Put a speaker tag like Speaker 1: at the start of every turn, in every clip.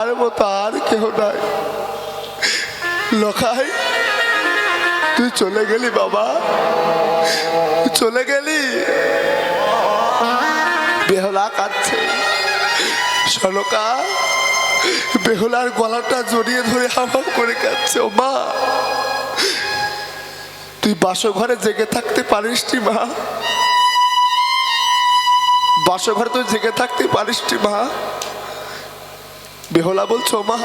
Speaker 1: আর মতো আর কেউ নাই। লখাই, তুই চলে গেলি বাবা। চলে গেলি। বেহলা কাঁদছে। সনকা, বেহুলার গলাটা জড়িয়ে ধরে হামাম করে কাঁদছে, ও মা। তুই বাসঘরে জেগে থাকতে পারিস নি, মা। বাসঘরে তুই জেগে থাকতে পারিস নি, মা। বেহলা বলছো, মা?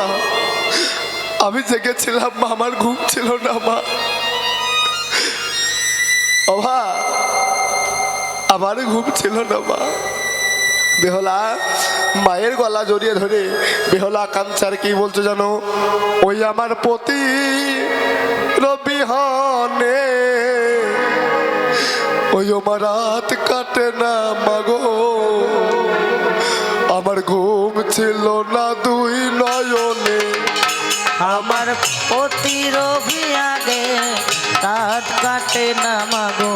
Speaker 1: আমি জেগেছিলাম, মা, আমার ঘুম ছিল না, মা। অভা আমার ঘুম ছিল না, মা। বেহলা, মায়ের গলা জড়িয়ে ধরে, বেহলা কাঞ্চার কি বলছো জানো? ওই আমার পতি রবিহনে ওই আমার রাত কাটে না মাগো আমার ঘুম ছিল না দুই নয়নে।
Speaker 2: আমার পতি রবি আগে কাট কাটে না মাগো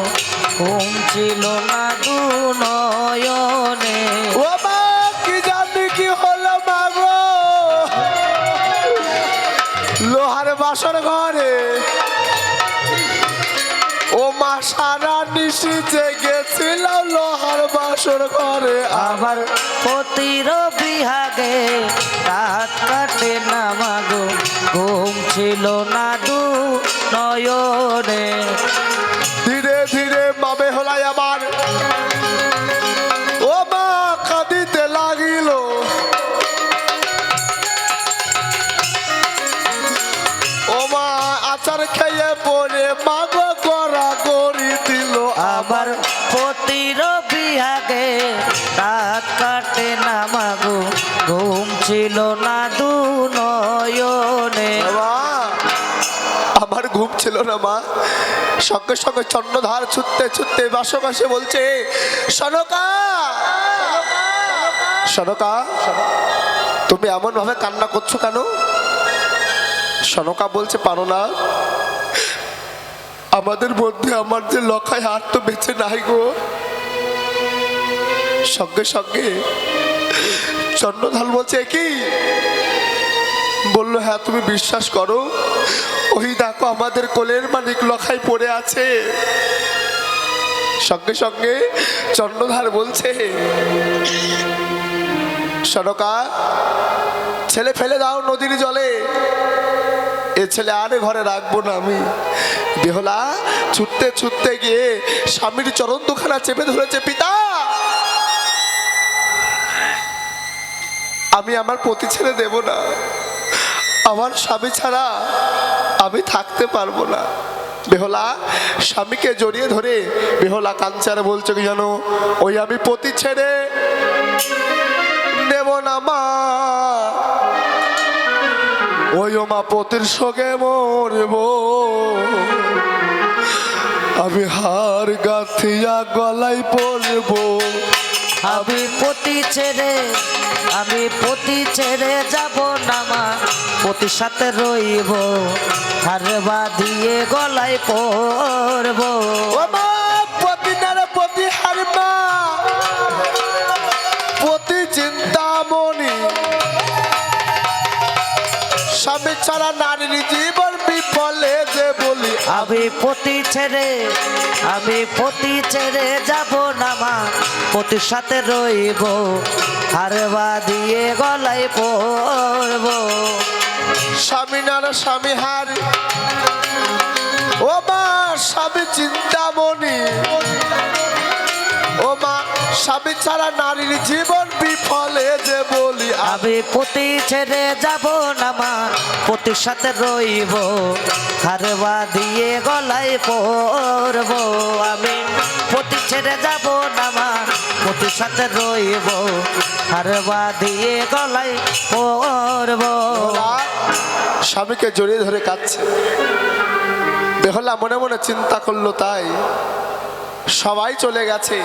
Speaker 2: ঘুম ছিল না দু নয়নে।
Speaker 1: ও মা কি জানি কি হলো মাগো। লোহার বাসর ঘরে সারা নিশি জেগেছিল লোহার বাসর ঘরে।
Speaker 2: আমার পতির বিহাগে কাট কাটে না মাগো, ঘুম ছিল না ঘুম ছিল না দু নয়নে।
Speaker 1: আমার ঘুম ছিল না, মা। সঙ্গে সঙ্গে চন্দ্রধার ছুটতে ছুটতে বাসো বাসে বলছে, সনকা সনকা, তুমি এমন ভাবে কান্না করছ কেন? সনকা বলছে, পারো না। আমাদের মধ্যে আমার যে লখায় হাত তো বেঁচে নাই গো। সঙ্গে সঙ্গে চন্দ্রধাল বলছে কি? বলল হ্যাঁ তুমি বিশ্বাস করো, ওই দেখো আমাদের কোলের মালিক লখাই পড়ে আছে। সঙ্গে সঙ্গে চন্দ্রধার বলছে, সনকা, ছেলে ফেলে দাও নদীর জলে। এ ছেলে আরে ঘরে রাখব না আমি। বেহলা ছুটতে ছুটতে গিয়ে স্বামীর চরণ দুখানা চেপে ধরেছে, পিতা! আমি আমার পতি ছেড়ে দেব না। আমার স্বামী ছাড়া আমি থাকতে পারব না। বেহলা, স্বামীকে জড়িয়ে ধরে বেহলা কাঞ্চারে বলছে কি জানো, ওই আমি পতি ছেড়ে নেব না মা। ওই ও মা পতির সঙ্গে মরব। আমি হার গাথিয়া গলায় পড়ব।
Speaker 2: আমি পতি ছেড়ে, আমি পতি ছেড়ে যাব না মা। পতির সাথে রইব আর বাঁধিয়ে গলায়
Speaker 1: মা, পতি নারে পতি হারমা পতি চিন্তামণি স্বামী ছাড়া নারীর জীবন
Speaker 2: আমি পতি ছেড়ে, আমি পতি ছেড়ে যাব না মা। পতির সাথে রইব আর বাঁধিয়ে গলায় পড়ব
Speaker 1: স্বামী নারা স্বামী হার। ও মা, স্বামী চিন্তামণি। ও মা, স্বামী ছাড়া নারীর জীবন যে বলি
Speaker 2: আমি পতি ছেড়ে যাব না মা পতির সাথে রইব। হারবা দিয়ে গলায় পড়ব আমি পতি ছেড়ে যাব না মা পতির সাথে রইব। হারবা দিয়ে গলায় পড়ব
Speaker 1: বেহলা স্বামীকে জড়িয়ে ধরে কাঁদছে। বেহলা মনে মনে চিন্তা করল তাই সবাই চলে গেছে।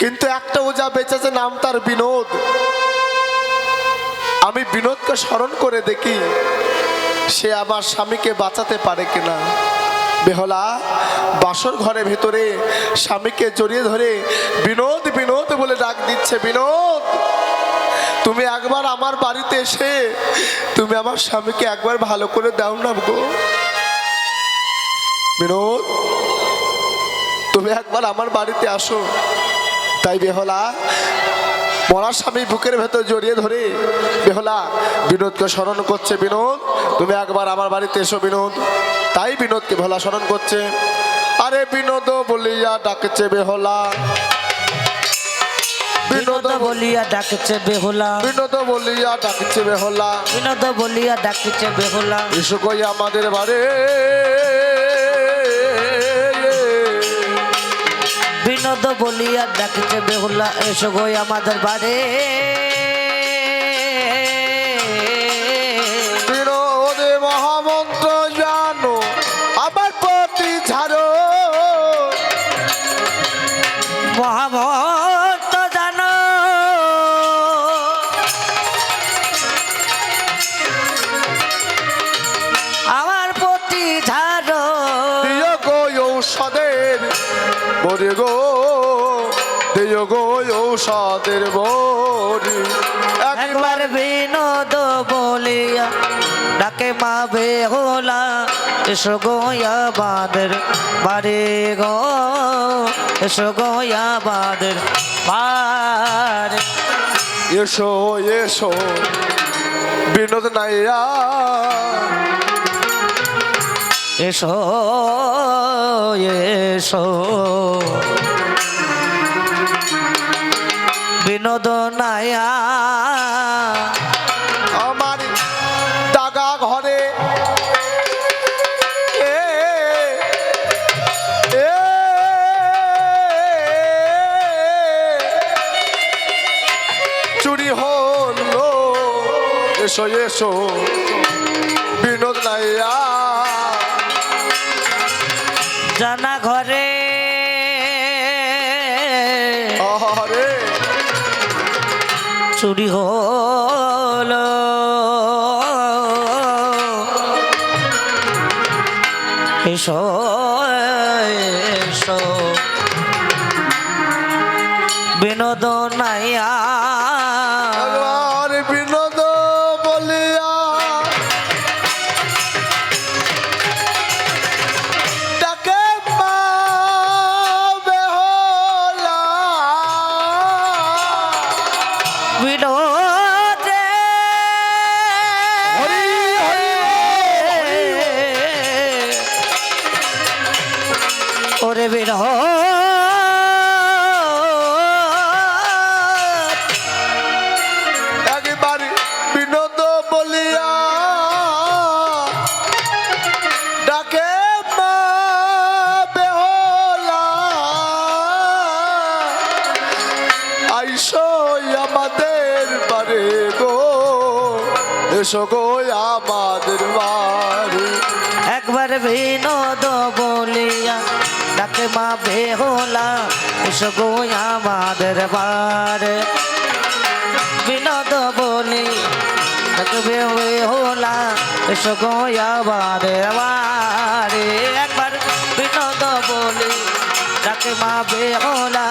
Speaker 1: কিন্তু একটা ওজা বেঁচেছে নাম তার বিনোদ। আমি বিনোদকে স্মরণ করে দেখি, সে আমার স্বামীকে বাঁচাতে পারে কিনা। বেহলা, বাসর ঘরের ভেতরে স্বামীকে জড়িয়ে ধরে বিনোদ বিনোদ বলে ডাক দিচ্ছে, বিনোদ, তুমি একবার আমার বাড়িতে এসে তুমি আমার স্বামীকে একবার ভালো করে দাও না গো। বিনোদ, তুমি একবার আমার বাড়িতে আসো। তাই বেহলা মরার স্বামী বুকের ভেতর জড়িয়ে ধরে বেহলা বিনোদকে স্মরণ করছে বিনোদ তুমি একবার আমার বাড়িতে এসো বিনোদ। তাই বিনোদকে ভোলা স্মরণ করছে। আরে বিনোদ বলিয়া ডাকছে বেহলা।
Speaker 2: বিনোদ বলিয়া ডাকছে বেহুলা।
Speaker 1: বিনোদ বলিয়া ডাকছে বেহলা।
Speaker 2: বিনোদ বলিয়া ডাকছে বেহুলা।
Speaker 1: এসো কই আমাদের বাড়ি।
Speaker 2: বিনোদ বলিয়া ডাকছে বেহুলা এসো গই আমাদের বাড়ি।
Speaker 1: বিনোদে গো ঔষধের বরি
Speaker 2: একবার বিনোদ বলিয়া ডাকে মা বেহুলা এসো গোয়া বাদের বাড়ি গো এসো গোয়া বাদের বাড়ি।
Speaker 1: এসো এসো বিনোদ নাইয়া।
Speaker 2: এসো এসো। বিনোদ নায়া
Speaker 1: আমার দাগা ঘরে। চুরি হলো। এসো এসো বিনোদ নাইয়া
Speaker 2: জানা চুরি হল। এসো এসো। বিনোদন নাইয়া
Speaker 1: মা বেহলা এসো আমাদের
Speaker 2: বারে বিনোদ বলি ডাকে বেহলা এসো গো আমাদের বারে একবার বিনোদ বলি ডাকে মা বেহলা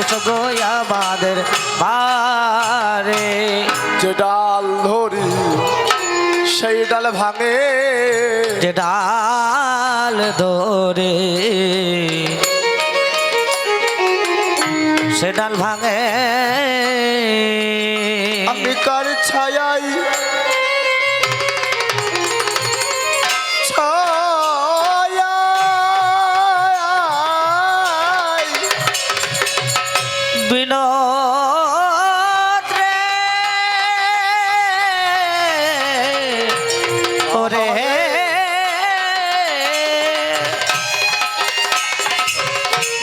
Speaker 2: এসো গো আমাদের বারে
Speaker 1: যে ডাল ধরি সেই ডাল ভাঙে
Speaker 2: যে ডাল ধরে সে ডাল ভাঙে।
Speaker 1: আমি কার ছায়াই।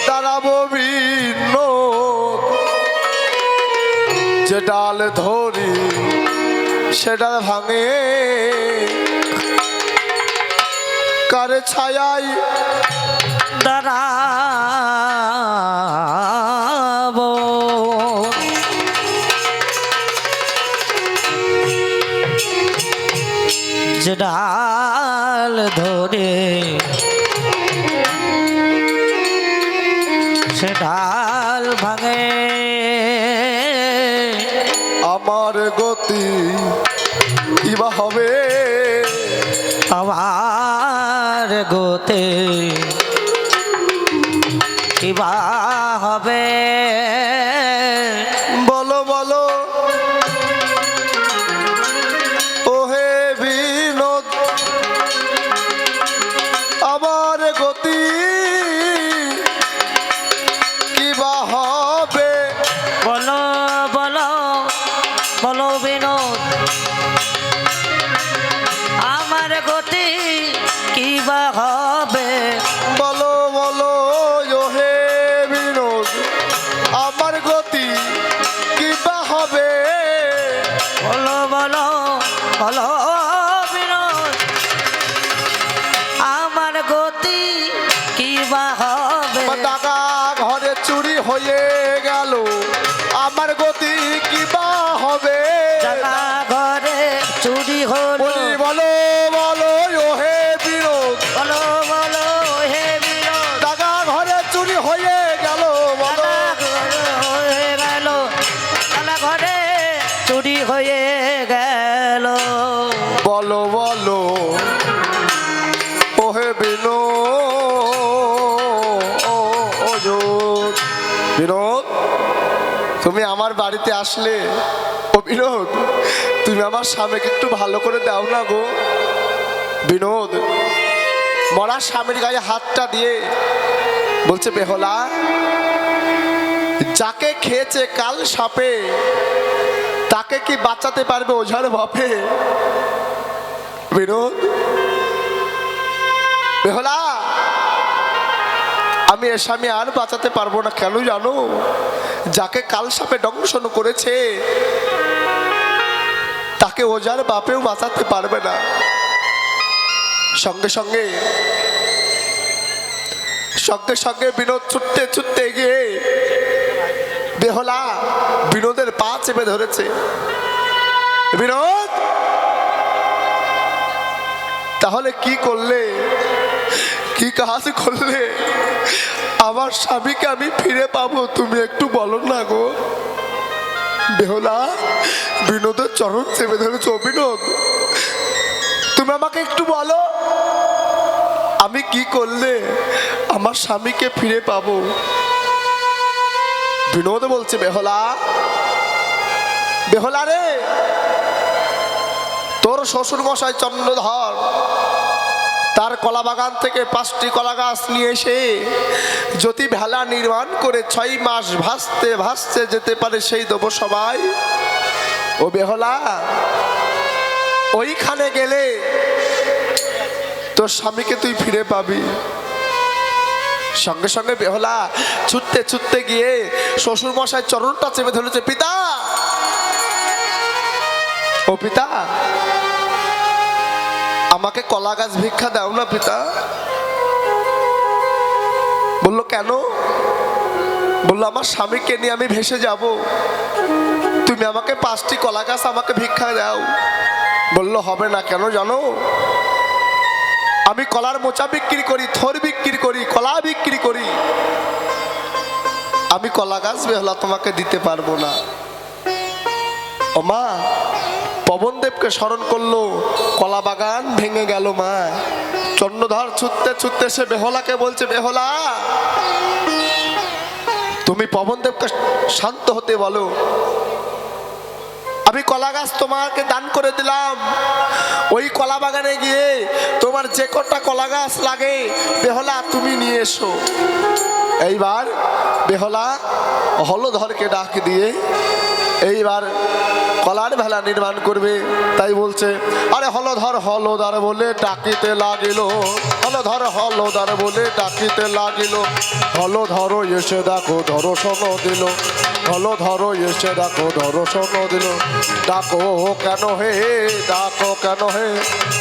Speaker 1: দাঁড়াবো ভিন্ন যে ডাল ধরি, সে ডাল ভাঙে। কার ছায়াই
Speaker 2: দাঁড়াবো? যে ডাল ধরে, সে ডাল ভাঙে।
Speaker 1: আমার গতি কিবা হবে?
Speaker 2: আমার গোতে হবে।
Speaker 1: টাকা ঘরে চুরি হয়ে গেল। আমার গতি বিনোদ, তুমি আমার বাড়িতে আসলে। ও বিনোদ, তুমি আমার স্বামীকে একটু ভালো করে দাও না গো। বিনোদ, মরা স্বামীর গায়ে হাতটা দিয়ে বলছে, বেহলা, যাকে খেয়েছে কাল সাপে, তাকে কি বাঁচাতে পারবে ওঝার বাপে? বিনোদ, বেহলা আমি এ স্বামী আর বাঁচাতে পারব না কেন জানো? যাকে কাল সাপে দংশন করেছে, তাকে ওজার বাপেও বাঁচাতে পারবে না। সঙ্গে সঙ্গে সঙ্গে সঙ্গে বিনোদ ছুটতে ছুটতে গিয়ে বেহলা বিনোদের পা চেপে ধরেছে। বিনোদ! তাহলে কি করলে? কি কাজ করলে? আমার স্বামীকে আমি ফিরে পাবো, তুমি একটু বলো না গো। বেহলা, বিনোদের চরণ চেপে ধরেছ, বিনোদ। তুমি আমাকে একটু বলো, আমি কি করলে আমার স্বামীকে ফিরে পাবো? বিনোদ বলছে, বেহলা বেহলা রে, তোর শ্বশুর মশাই চন্দ্রধর কলা বাগান থেকে পাঁচটি কলা গাছ নিয়ে এসে যদি ভেলা নির্মাণ করে ছয় মাস ভাসতে ভাসতে যেতে পারে সেই দেবো সবাই ও বেহলা, ওইখানে গেলে তোর স্বামীকে তুই ফিরে পাবি। সঙ্গে সঙ্গে বেহলা, ছুটতে ছুটতে গিয়ে শ্বশুর মশাই চরণটা চেপে ধরেছে, পিতা! ও পিতা! আমাকে কলা গাছ ভিক্ষা দাও না পিতা। বলল, কেন? বলল, আমার স্বামীকে নিয়ে আমি ভেসে যাব। তুমি আমাকে পাঁচটি কলা গাছ আমাকে ভিক্ষা দাও। বলল, হবে না কেন জানো? আমি কলার মোচা বিক্রি করি, থর বিক্রি করি, কলা বিক্রি করি। আমি কলা গাছ বেহলা তোমাকে দিতে পারব না। ও মা পবনদেবকে স্মরণ করল, কলা বাগান ভেঙে গেল মা চন্দ্রধর ছুটতে ছুটতে সে বেহলাকে বলছে, বেহলা, তুমি পবনদেবকে শান্ত হতে বলো। আমি কলা গাছ তোমাকে দান করে দিলাম। ওই কলা বাগানে গিয়ে তোমার যে কটা কলা গাছ লাগে, বেহলা তুমি নিয়ে এসো। এইবার বেহলা হলধরকে ডাক দিয়ে এইবার কলার ভেলা নির্মাণ করবে, তাই বলছে, আরে হলধর হলদার বলে ডাকিতে লাগিল, হলধর হলদার বলে ডাকিতে লাগিল, হলধর এসে দেখো ধরশন দিল, হলধর এসে দেখো ধরশন দিল, ডাকো কেন হে, ডাকো কেন হে,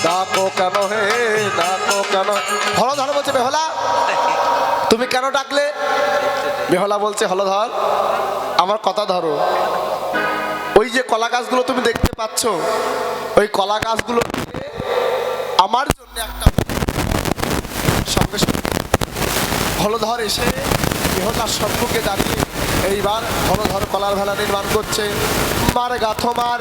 Speaker 1: ডাকো কেন হে, ডাকো কেন হলধর বলছে, বেহলা, তুমি কেন ডাকলে? বেহলা বলছে, হলধর, আমার কথা ধরো। ওই যে কলা গাছগুলো তুমি দেখতে পাচ্ছ, ওই কলা গাছগুলো আমার জন্য একটা সঙ্গে সঙ্গে হলধর এসে বেহলার সম্মুখে দাঁড়িয়ে এইবার ধর ধর কলার ভেলা নির্মাণ করছে। মার গাথো মার